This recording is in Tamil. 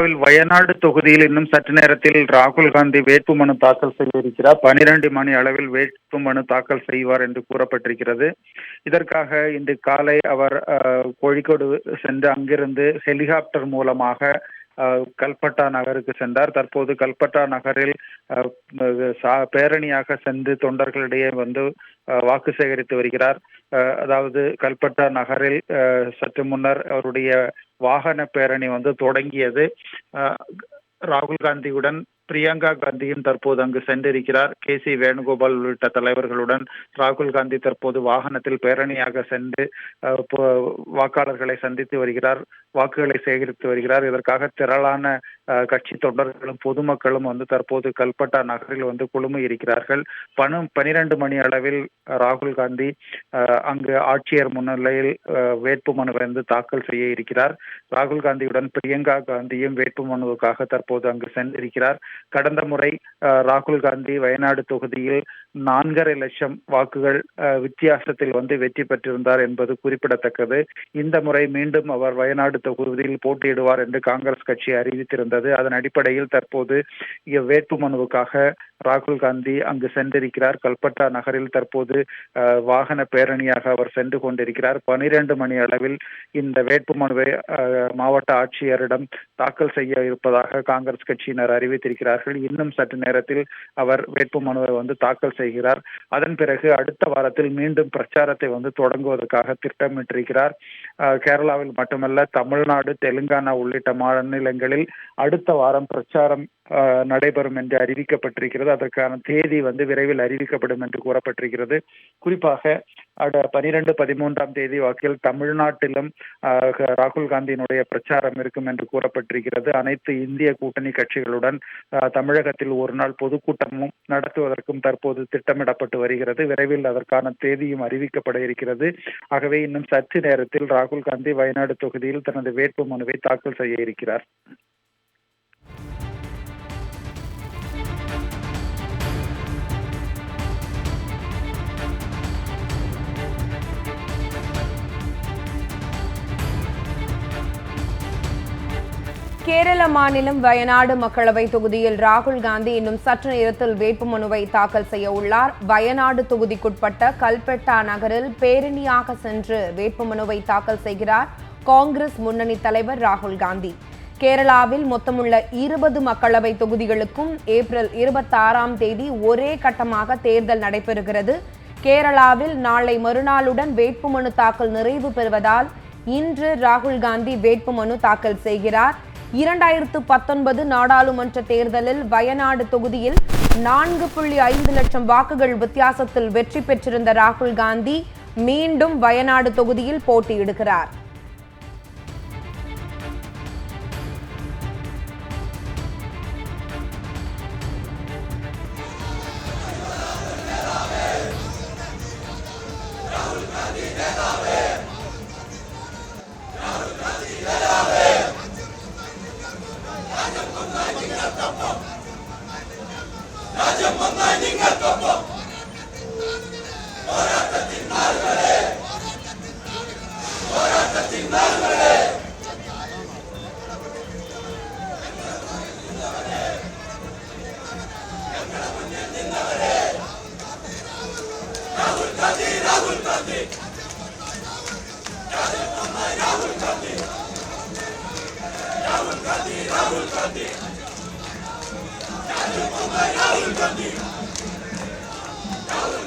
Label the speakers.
Speaker 1: வயநாடு தொகுதியில் இன்னும் சற்று நேரத்தில் ராகுல் காந்தி வேட்புமனு தாக்கல் செய்ய இருக்கிறார். பனிரெண்டு மணி அளவில் வேட்புமனு தாக்கல் செய்வார் என்று கூறப்பட்டிருக்கிறது. இதற்காக இன்று காலை அவர் கோழிக்கோடு சென்று அங்கிருந்து ஹெலிகாப்டர் மூலமாக கல்பட்டா நகருக்கு சென்றார். தற்போது கல்பட்டா நகரில் சா- பேரணியாக சென்று தொண்டர்களிடையே வந்து வாக்கு சேகரித்து வருகிறார். அதாவது கல்பட்டா நகரில் சற்று முன்னர் அவருடைய வாகன பேரணி வந்து தொடங்கியது. ராகுல் காந்தியுடன் பிரியங்கா காந்தியும் தற்போது அங்கு சென்றிருக்கிறார். கே சி வேணுகோபால் உள்ளிட்ட தலைவர்களுடன் ராகுல் காந்தி தற்போது வாகனத்தில் பேரணியாக சென்று வாக்காளர்களை சந்தித்து வருகிறார் வாக்குகளை சேகரித்து வருகிறார். இதற்காக திரளான கட்சி தொண்டர்களும் பொதுமக்களும் வந்து தற்போது கல்பட்டா நகரில் வந்து குழுமி இருக்கிறார்கள். பணம் பனிரெண்டு மணி அளவில் ராகுல் காந்தி அஹ், அங்கு ஆட்சியர் முன்னிலையில் வேட்பு வேட்புமனு வந்து தாக்கல் செய்ய இருக்கிறார். ராகுல் காந்தியுடன் பிரியங்கா காந்தியும் வேட்புமனுவுக்காக தற்போது அங்கு சென்றிருக்கிறார். கடந்த முறை அஹ், ராகுல் காந்தி வயநாடு தொகுதியில் நான்கரை லட்சம் வாக்குகள் வித்தியாசத்தில் வந்து வெற்றி பெற்றிருந்தார் என்பது குறிப்பிடத்தக்கது. இந்த முறை மீண்டும் அவர் வயநாடு தொகுதியில் போட்டியிடுவார் என்று காங்கிரஸ் கட்சி அறிவித்திருந்தது. அதன் அடிப்படையில் தற்போது வேட்பு மனுவுக்காக ராகுல் காந்தி அங்கு சென்றிருக்கிறார். கல்பட்டா நகரில் தற்போது வாகன பேரணியாக அவர் சென்று கொண்டிருக்கிறார். பனிரெண்டு மணி அளவில் இந்த வேட்புமனுவை மாவட்ட ஆட்சியரிடம் தாக்கல் செய்ய இருப்பதாக காங்கிரஸ் கட்சியினர் அறிவித்திருக்கிறார்கள். இன்னும் சற்று நேரத்தில் அவர் வேட்புமனுவை வந்து தாக்கல் செய்கிறார். அதன் பிறகு அடுத்த வாரத்தில் மீண்டும் பிரச்சாரத்தை வந்து தொடங்குவதற்காக திட்டமிட்டிருக்கிறார். கேரளாவில் மட்டுமல்ல தமிழ்நாடு தெலுங்கானா உள்ளிட்ட மாநிலங்களில் அடுத்த வாரம் பிரச்சாரம் நடைபெறும் என்று அறிவிக்கப்பட்டிருக்கிறது. அதற்கான தேதி வந்து விரைவில் அறிவிக்கப்படும் என்று கூறப்பட்டிருக்கிறது. குறிப்பாக அட பனிரெண்டு பதிமூன்றாம் தேதி வாக்கில் தமிழ்நாட்டிலும் ராகுல் காந்தியினுடைய பிரச்சாரம் இருக்கும் என்று கூறப்பட்டிருக்கிறது. அனைத்து இந்திய கூட்டணி கட்சிகளுடன் தமிழகத்தில் ஒரு நாள் பொதுக்கூட்டமும் நடத்துவதற்கும் தற்போது திட்டமிடப்பட்டு வருகிறது. விரைவில் அதற்கான தேதியும் அறிவிக்கப்பட இருக்கிறது. ஆகவே இன்னும் சற்று நேரத்தில் ராகுல் காந்தி வயநாடு தொகுதியில் தனது வேட்பு மனுவை தாக்கல் செய்ய இருக்கிறார்.
Speaker 2: கேரள மாநிலம் வயநாடு மக்களவை தொகுதியில் ராகுல் காந்தி இன்னும் சற்று நேரத்தில் வேட்புமனுவை தாக்கல் செய்ய உள்ளார். வயநாடு தொகுதிக்குட்பட்ட கல்பெட்டா நகரில் பேரணியாக சென்று வேட்புமனுவை தாக்கல் செய்கிறார் காங்கிரஸ் முன்னணி தலைவர் ராகுல் காந்தி. கேரளாவில் மொத்தமுள்ள இருபது மக்களவை தொகுதிகளுக்கும் ஏப்ரல் இருபத்தாறாம் தேதி ஒரே கட்டமாக தேர்தல் நடைபெறுகிறது. கேரளாவில் நாளை மறுநாளுடன் வேட்புமனு தாக்கல் நிறைவு பெறுவதால் இன்று ராகுல் காந்தி வேட்புமனு தாக்கல் செய்கிறார். இரண்டாயிரத்து பத்தொன்பது நாடாளுமன்ற தேர்தலில் வயநாடு தொகுதியில் நான்கு புள்ளி ஐந்து லட்சம் வாக்குகள் வித்தியாசத்தில் வெற்றி பெற்றிருந்த ராகுல் காந்தி மீண்டும் வயநாடு தொகுதியில் போட்டியிடுகிறார்.
Speaker 3: Rahul Gandhi. Nehru Mumbai Rahul Gandhi. Rahul